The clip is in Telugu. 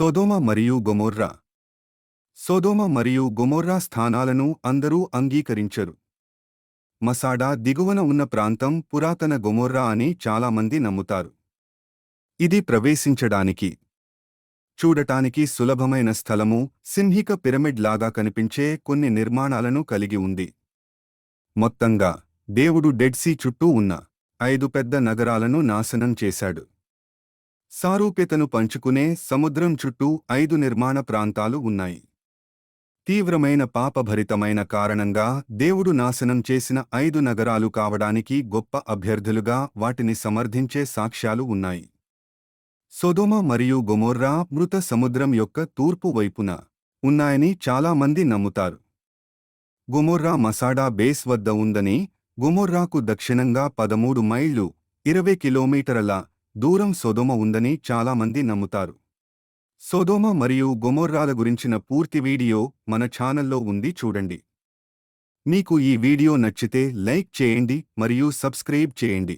సోదోమ మరియు గొమొర్రా. సోదోమ మరియు గొమొర్రా స్థానాలను అందరూ అంగీకరించరు. మసాడా దిగువన ఉన్న ప్రాంతం పురాతన గొమోర్రా అని చాలామంది నమ్ముతారు. ఇది ప్రవేశించడానికి చూడటానికి సులభమైన స్థలము సింహిక పిరమిడ్ లాగా కనిపించే కొన్ని నిర్మాణాలను కలిగి ఉంది. మొత్తంగా దేవుడు డెడ్సీ చుట్టూ ఉన్న ఐదు పెద్ద నగరాలను నాశనం చేశాడు. సారూప్యతను పంచుకునే సముద్రం చుట్టూ ఐదు నిర్మాణ ప్రాంతాలు ఉన్నాయి. తీవ్రమైన పాపభరితమైన కారణంగా దేవుడు నాశనం చేసిన ఐదు నగరాలు కావడానికి గొప్ప అభ్యర్థులుగా వాటిని సమర్థించే సాక్ష్యాలు ఉన్నాయి. సొదొమ మరియు గొమొర్రా మృత సముద్రం యొక్క తూర్పు వైపున ఉన్నాయని చాలామంది నమ్ముతారు. గొమొర్రా మసాడా బేస్ వద్ద ఉందని గొమొర్రాకు దక్షిణంగా పదమూడు మైళ్ళు ఇరవై కిలోమీటర్ల దూరం సోదోమ ఉందని చాలామంది నమ్ముతారు. సోదోమ మరియు గొమొర్రాల గురించిన పూర్తి వీడియో మన ఛానల్లో ఉంది చూడండి. మీకు ఈ వీడియో నచ్చితే లైక్ చేయండి మరియు సబ్స్క్రైబ్ చేయండి.